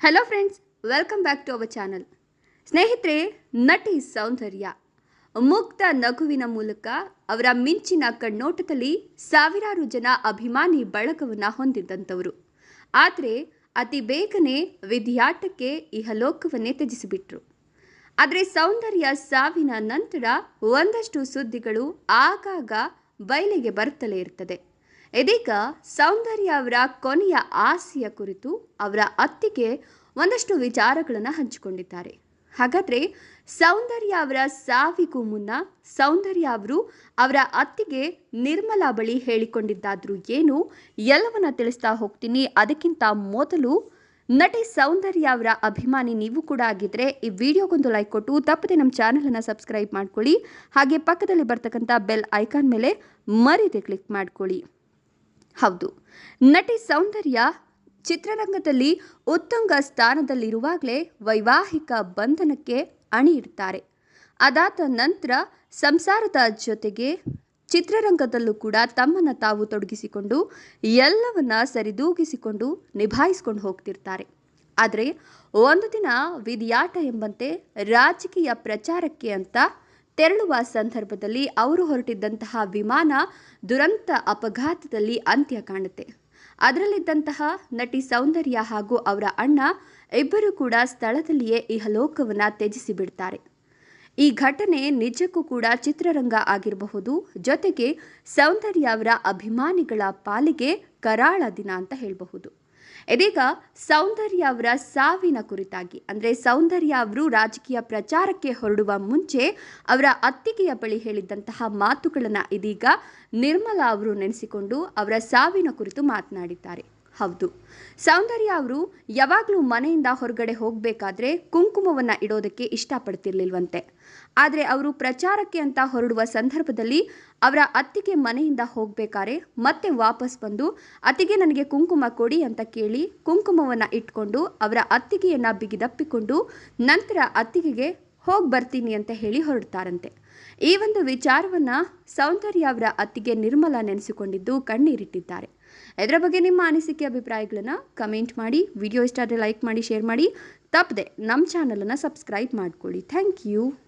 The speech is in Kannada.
Hello friends welcome back to our channel ಸ್ನೇಹಿತರೆ, ನಟಿ ಸೌಂದರ್ಯ. ಮುಕ್ತ ನಗುವಿನ ಮೂಲಕ ಅವರ ಮಿಂಚಿನ ಕಣ್ಣೋಟದಲ್ಲಿ ಸಾವಿರಾರು ಜನ ಅಭಿಮಾನಿ ಬಳಗವನ್ನು ಹೊಂದಿದ್ದಂಥವರು. ಆದರೆ, ಅತಿ ಬೇಗನೆ ವಿಧಿಯಾಟಕ್ಕೆ ಇಹಲೋಕವನ್ನೇ ತ್ಯಜಿಸಿಬಿಟ್ರು. ಆದರೆ ಸೌಂದರ್ಯ ಸಾವಿನ ನಂತರ ಒಂದಷ್ಟು ಸುದ್ದಿಗಳು ಆಗಾಗ ಬಯಲಿಗೆ ಬರುತ್ತಲೇ ಇರ್ತದೆ. ಇದೀಗ ಸೌಂದರ್ಯ ಅವರ ಕೊನೆಯ ಆಸೆಯ ಕುರಿತು ಅವರ ಅತ್ತಿಗೆ ಒಂದಷ್ಟು ವಿಚಾರಗಳನ್ನು ಹಂಚಿಕೊಂಡಿದ್ದಾರೆ. ಹಾಗಾದರೆ ಸೌಂದರ್ಯ ಅವರ ಸಾವಿಗೂ ಮುನ್ನ ಸೌಂದರ್ಯ ಅವರು ಅವರ ಅತ್ತಿಗೆ ನಿರ್ಮಲಾ ಬಳಿ ಹೇಳಿಕೊಂಡಿದ್ದಾದ್ರೂ ಏನು ಎಲ್ಲವನ್ನ ತಿಳಿಸ್ತಾ ಹೋಗ್ತೀನಿ. ಅದಕ್ಕಿಂತ ಮೊದಲು ನಟಿ ಸೌಂದರ್ಯ ಅವರ ಅಭಿಮಾನಿ ನೀವು ಕೂಡ ಆಗಿದ್ರೆ ಈ ವಿಡಿಯೋಗೊಂದು ಲೈಕ್ ಕೊಟ್ಟು ತಪ್ಪದೆ ನಮ್ಮ ಚಾನಲನ್ನು ಸಬ್ಸ್ಕ್ರೈಬ್ ಮಾಡ್ಕೊಳ್ಳಿ. ಹಾಗೆ ಪಕ್ಕದಲ್ಲಿ ಬರ್ತಕ್ಕಂಥ ಬೆಲ್ ಐಕಾನ್ ಮೇಲೆ ಮರೀದೆ ಕ್ಲಿಕ್ ಮಾಡ್ಕೊಳ್ಳಿ. ಹೌದು. ನಟಿ ಸೌಂದರ್ಯ ಚಿತ್ರರಂಗದಲ್ಲಿ ಉತ್ತುಂಗ ಸ್ಥಾನದಲ್ಲಿರುವಾಗಲೇ ವೈವಾಹಿಕ ಬಂಧನಕ್ಕೆ ಅಣಿಯಿಡ್ತಾರೆ. ಅದಾದ ನಂತರ ಸಂಸಾರದ ಜೊತೆಗೆ ಚಿತ್ರರಂಗದಲ್ಲೂ ಕೂಡ ತಮ್ಮನ್ನು ತಾವು ತೊಡಗಿಸಿಕೊಂಡು ಎಲ್ಲವನ್ನ ಸರಿದೂಗಿಸಿಕೊಂಡು ನಿಭಾಯಿಸ್ಕೊಂಡು ಹೋಗ್ತಿರ್ತಾರೆ. ಆದರೆ ಒಂದು ದಿನ ವಿಧಿಯಾಟ ಎಂಬಂತೆ ರಾಜಕೀಯ ಪ್ರಚಾರಕ್ಕೆ ಅಂತ ತೆರಳುವ ಸಂದರ್ಭದಲ್ಲಿ ಅವರು ಹೊರಟಿದ್ದಂತಹ ವಿಮಾನ ದುರಂತ ಅಪಘಾತದಲ್ಲಿ ಅಂತ್ಯ ಕಾಣುತ್ತೆ. ಅದರಲ್ಲಿದ್ದಂತಹ ನಟಿ ಸೌಂದರ್ಯ ಹಾಗೂ ಅವರ ಅಣ್ಣ ಇಬ್ಬರು ಕೂಡ ಸ್ಥಳದಲ್ಲಿಯೇ ಇಹಲೋಕವನ್ನು ತ್ಯಜಿಸಿ ಬಿಡ್ತಾರೆ. ಈ ಘಟನೆ ನಿಜಕ್ಕೂ ಕೂಡ ಚಿತ್ರರಂಗ ಆಗಿರಬಹುದು. ಜೊತೆಗೆ ಸೌಂದರ್ಯ ಅವರ ಅಭಿಮಾನಿಗಳ ಪಾಲಿಗೆ ಕರಾಳ ದಿನ ಅಂತ ಹೇಳಬಹುದು. ಇದೀಗ ಸೌಂದರ್ಯ ಅವರ ಸಾವಿನ ಕುರಿತಾಗಿ, ಅಂದರೆ ಸೌಂದರ್ಯ ಅವರು ರಾಜಕೀಯ ಪ್ರಚಾರಕ್ಕೆ ಹೊರಡುವ ಮುಂಚೆ ಅವರ ಅತ್ತಿಗೆಯ ಬಳಿ ಹೇಳಿದ್ದಂತಹ ಮಾತುಗಳನ್ನು ಇದೀಗ ನಿರ್ಮಲಾ ಅವರು ನೆನೆಸಿಕೊಂಡು ಅವರ ಸಾವಿನ ಕುರಿತು ಮಾತನಾಡಿದ್ದಾರೆ. ಹೌದು. ಸೌಂದರ್ಯ ಅವರು ಯಾವಾಗಲೂ ಮನೆಯಿಂದ ಹೊರಗಡೆ ಹೋಗಬೇಕಾದ್ರೆ ಕುಂಕುಮವನ್ನು ಇಡೋದಕ್ಕೆ ಇಷ್ಟಪಡ್ತಿರ್ಲಿಲ್ವಂತೆ. ಆದರೆ ಅವರು ಪ್ರಚಾರಕ್ಕೆ ಅಂತ ಹೊರಡುವ ಸಂದರ್ಭದಲ್ಲಿ ಅವರ ಅತ್ತಿಗೆ ಮನೆಯಿಂದ ಹೋಗಬೇಕಾದ್ರೆ ಮತ್ತೆ ವಾಪಸ್ ಬಂದು, ಅತ್ತಿಗೆ ನನಗೆ ಕುಂಕುಮ ಕೊಡಿ ಅಂತ ಕೇಳಿ ಕುಂಕುಮವನ್ನು ಇಟ್ಕೊಂಡು ಅವರ ಅತ್ತಿಗೆಯನ್ನು ಬಿಗಿದಪ್ಪಿಕೊಂಡು ನಂತರ ಅತ್ತಿಗೆಗೆ ಹೋಗಿ ಬರ್ತೀನಿ ಅಂತ ಹೇಳಿ ಹೊರಡ್ತಾರಂತೆ. ಈ ಒಂದು ವಿಚಾರವನ್ನು ಸೌಂದರ್ಯ ಅವರ ಅತ್ತಿಗೆ ನಿರ್ಮಲ ನೆನೆಸಿಕೊಂಡಿದ್ದು ಕಣ್ಣೀರಿಟ್ಟಿದ್ದಾರೆ. ಇದರ ಬಗ್ಗೆ ನಿಮ್ಮ ಅನಿಸಿಕೆ ಅಭಿಪ್ರಾಯಗಳನ್ನು ಕಮೆಂಟ್ ಮಾಡಿ, ವಿಡಿಯೋ ಇಷ್ಟ ಆದರೆ ಲೈಕ್ ಮಾಡಿ, ಶೇರ್ ಮಾಡಿ, ತಪ್ಪದೆ ನಮ್ಮ ಚಾನಲನ್ನು ಸಬ್ಸ್ಕ್ರೈಬ್ ಮಾಡ್ಕೊಳ್ಳಿ. Thank you.